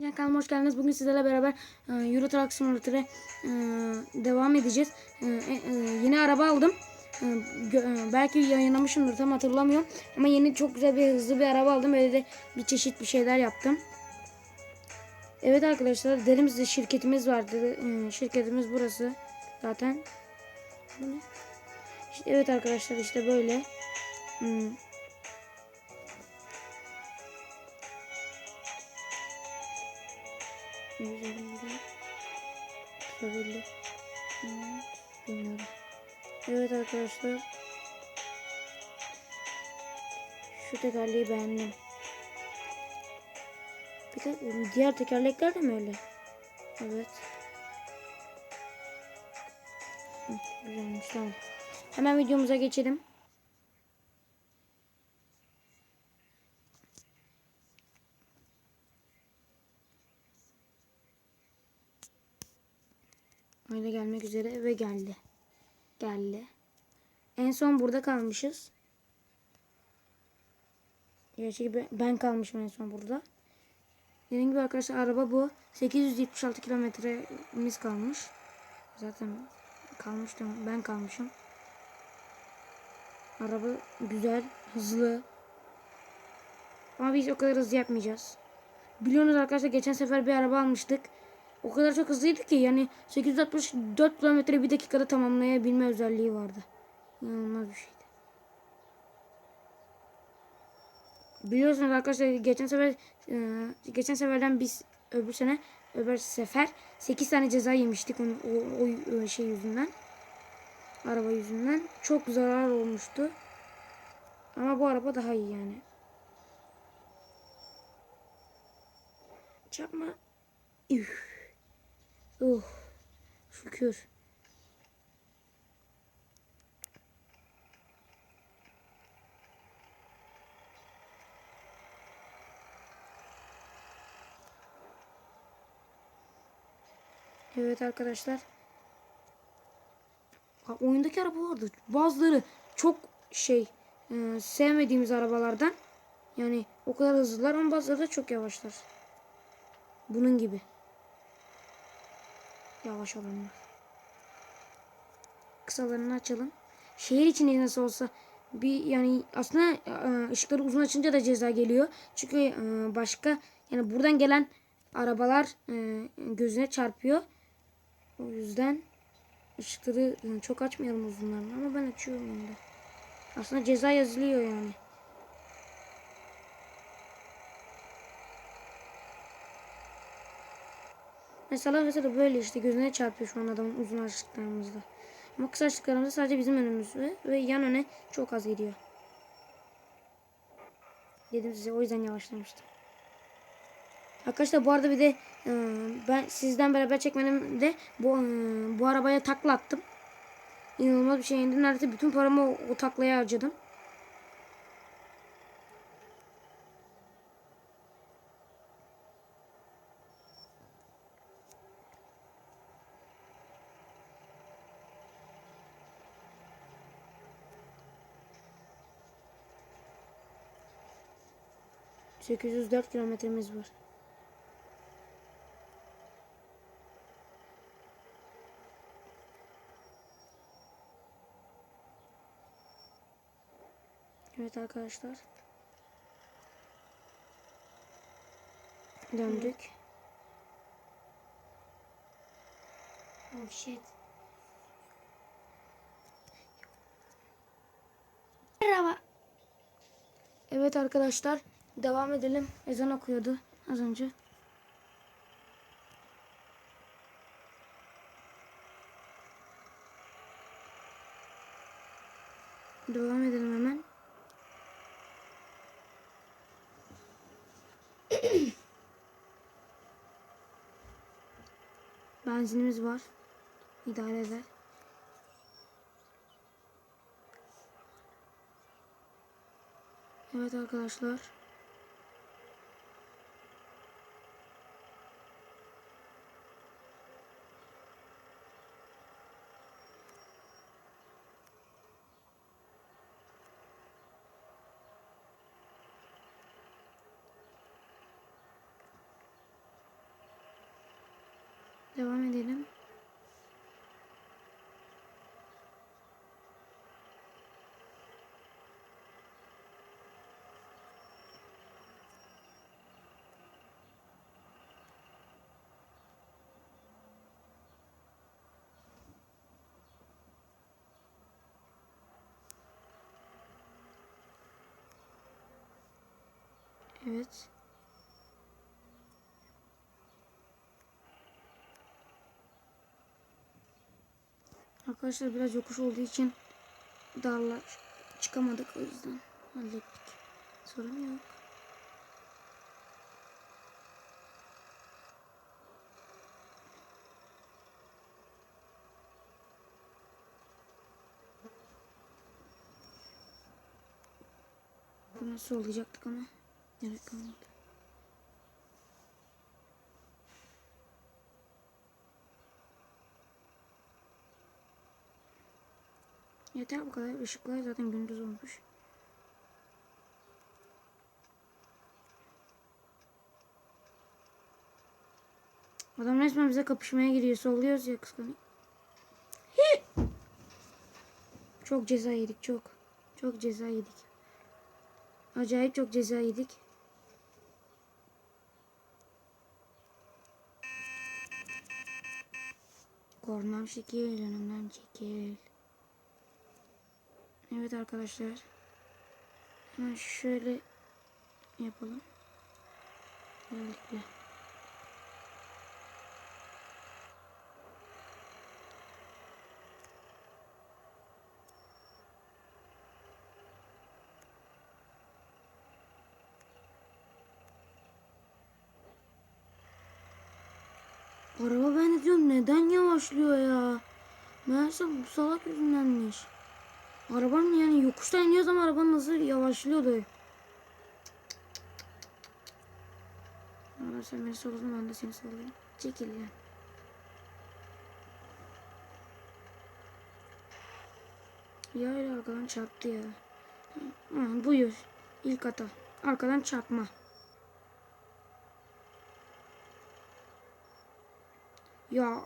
Ya kanalıma hoş geldiniz. Bugün sizlerle beraber e, Euro Truck Simulator'a e, devam edeceğiz. E, e, yeni araba aldım. E, e, belki yayınlamışımdır tam hatırlamıyorum. Ama yeni çok güzel bir hızlı bir araba aldım. Böyle de bir çeşit bir şeyler yaptım. Evet arkadaşlar dedim size şirketimiz vardı. E, şirketimiz burası. Zaten. İşte, evet arkadaşlar işte böyle. Hmm. Üzerinde tutabildi. Hmm, Bilmiyorum. Evet arkadaşlar. Şu tekerleği beğendim. Bir de diğer tekerlekler de mi öyle? Evet. Hı, Güzelmiş tamam. Hemen videomuza geçelim. Öyle gelmek üzere ve geldi. Geldi. En son burada kalmışız. Gerçi ben kalmışım en son burada. Dediğim gibi arkadaşlar araba bu. 876 kilometremiz kalmış. Zaten kalmıştım. Ben kalmışım. Araba güzel, hızlı. Ama biz o kadar hızlı yapmayacağız. Biliyorsunuz arkadaşlar geçen sefer bir araba almıştık. O kadar çok hızlıydı ki yani 864 kilometre bir dakikada tamamlayabilme özelliği vardı. İnanılmaz bir şeydi. Biliyorsunuz arkadaşlar geçen sefer e, geçen seferden biz öbür sene öbür sefer 8 tane ceza yemiştik onun, o, o, şey yüzünden. Araba yüzünden. Çok zarar olmuştu. Ama bu araba daha iyi yani. Çarpma. Üf. Oh. Şükür. Evet arkadaşlar. Ha, oyundaki araba vardı. Bazıları çok şey e, sevmediğimiz arabalardan. Yani o kadar hızlılar ama bazıları da çok yavaşlar. Bunun gibi. Yavaş olanlar. Kısalarını açalım. Şehir içinde nasıl olsa bir yani aslında e, ışıkları uzun açınca da ceza geliyor. Çünkü e, başka yani buradan gelen arabalar e, gözüne çarpıyor. O yüzden ışıkları çok açmıyorum uzunlarını ama ben açıyorum onu da. Aslında ceza yazılıyor yani. Mesela mesela böyle işte gözüne çarpıyor şu an adamın uzun açtıklarımızda. Ama kısa açtıklarımızda sadece bizim önümüzde ve yan öne çok az gidiyor. Dedim size o yüzden yavaşlamıştım. Arkadaşlar bu arada bir de ben sizden beraber çekmedim de bu bu arabaya takla attım. İnanılmaz bir şey indi. Neredeyse bütün paramı o, o taklaya harcadım. Sekiz yüz dört kilometremiz var. Evet arkadaşlar. Döndük. Oh shit. Merhaba. Evet arkadaşlar. Devam edelim. Ezan okuyordu az önce. Devam edelim hemen. Benzinimiz var. İdare eder. Evet arkadaşlar. Devam edelim. Evet. Arkadaşlar biraz yokuş olduğu için darlar çıkamadık o yüzden hallettik. Sorun yok. Nasıl olacaktık ama gerek kalmadı. Yeter bu kadar. Işıklar zaten gündüz olmuş. Adam resmen bize kapışmaya giriyor. Solluyoruz ya kıskanıyor. Çok ceza yedik çok. Çok ceza yedik. Acayip çok ceza yedik. Kornam şekil, önümden çekil. Evet arkadaşlar. Hemen şöyle yapalım. Böylelikle. Araba ben diyorum neden yavaşlıyor ya? Meğerse bu salak yüzündenmiş. Arabanın yani yokuştan iniyoruz ama arabanın hızı yavaşlıyordu. Araba sen beni salladın ben de seni sallayayım. Çekil ya. Ya arkadan çarptı ya. Hı, buyur. İlk hata. Arkadan çarpma. Ya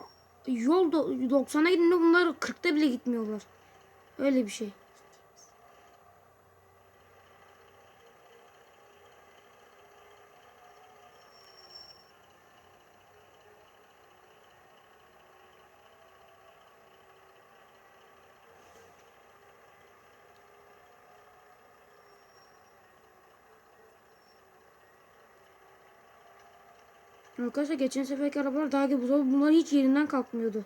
yol da 90'a gidince bunlar 40'ta bile gitmiyorlar. Öyle bir şey. Arkadaşlar geçen seferki arabalar daha gibi zor. Bunlar hiç yerinden kalkmıyordu.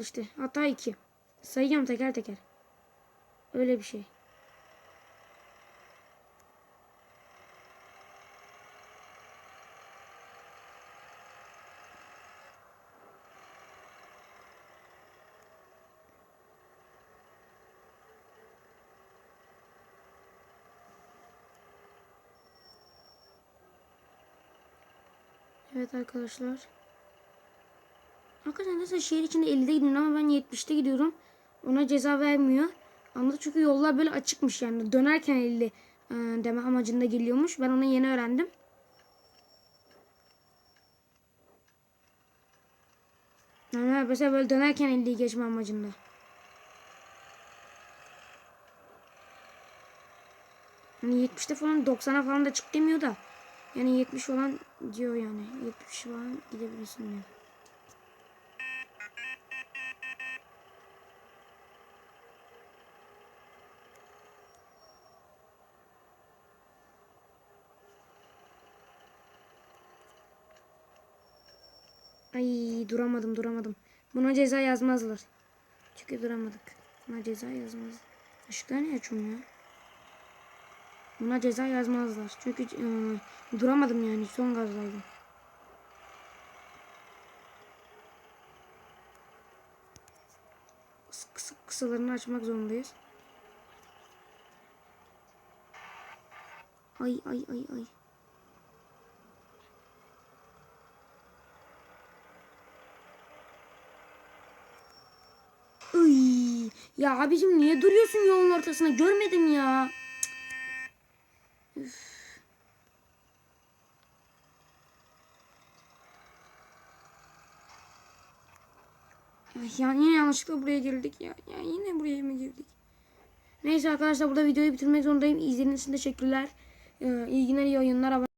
İşte hata 2. Sayıyorum teker teker. Öyle bir şey. Evet arkadaşlar. Arkadaşlar mesela şehir içinde 50'de gidiyorum ama ben 70'te gidiyorum. Ona ceza vermiyor. Anladı çünkü yollar böyle açıkmış yani. Dönerken 50 e, deme amacında geliyormuş. Ben onu yeni öğrendim. Yani mesela böyle dönerken 50'yi geçme amacında. Hani 70'te falan 90'a falan da çık demiyor da. Yani 70 falan diyor yani. 70 falan gidebilirsin diyor. Ay duramadım duramadım. Buna ceza yazmazlar. Çünkü duramadık. Buna ceza yazmaz. Işıklar ne açıyorum ya? Buna ceza yazmazlar. Çünkü e, duramadım yani. Son gazdaydım. Kıs, kıs, kısalarını açmak zorundayız. Ay ay ay ay. Ya abicim niye duruyorsun yolun ortasına? Görmedim ya. Ya yine yanlışlıkla buraya girdik ya. Ya yine buraya mı girdik? Neyse arkadaşlar burada videoyu bitirmek zorundayım. İzlediğiniz için teşekkürler. Ee, iyi günler, iyi oyunlar.